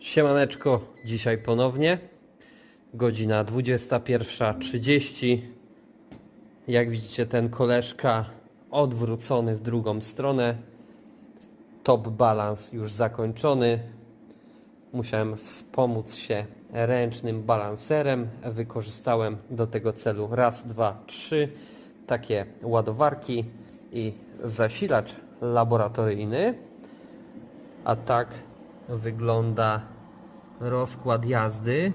Siemaneczko, dzisiaj ponownie. Godzina 21.30. Jak widzicie, ten koleżka odwrócony w drugą stronę. Top balans już zakończony. Musiałem wspomóc się ręcznym balanserem. Wykorzystałem do tego celu raz, dwa, trzy takie ładowarki i zasilacz laboratoryjny. A tak wygląda rozkład jazdy.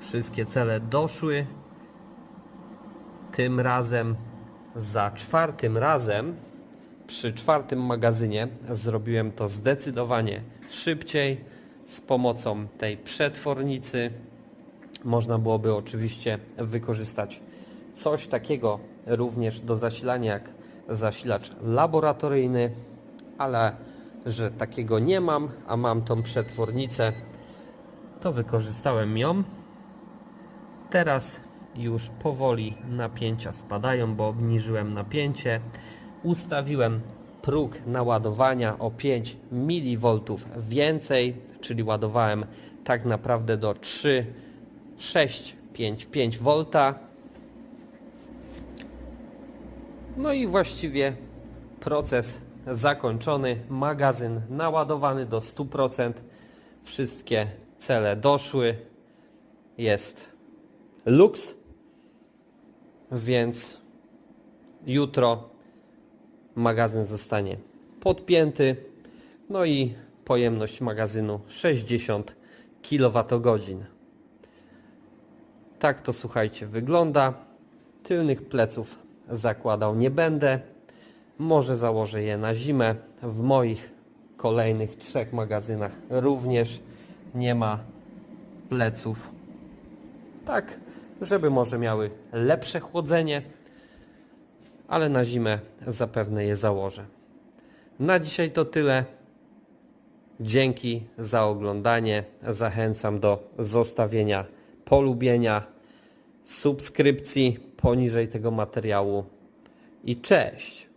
Wszystkie cele doszły. Tym razem za czwartym razem przy czwartym magazynie zrobiłem to zdecydowanie szybciej z pomocą tej przetwornicy. Można byłoby oczywiście wykorzystać coś takiego również do zasilania jak zasilacz laboratoryjny, ale że takiego nie mam, a mam tą przetwornicę, to wykorzystałem ją. Teraz już powoli napięcia spadają, bo obniżyłem napięcie. Ustawiłem próg naładowania o 5 mV więcej, czyli ładowałem tak naprawdę do 3, 6, 5, 5 V. No i właściwie proces zakończony, magazyn naładowany do 100%, wszystkie cele doszły, jest luks, więc jutro magazyn zostanie podpięty, no i pojemność magazynu 60 kWh. Tak to słuchajcie wygląda. Tylnych pleców zakładał nie będę. Może założę je na zimę. W moich kolejnych trzech magazynach również nie ma pleców. Tak, żeby może miały lepsze chłodzenie, ale na zimę zapewne je założę. Na dzisiaj to tyle. Dzięki za oglądanie. Zachęcam do zostawienia polubienia, subskrypcji poniżej tego materiału i cześć.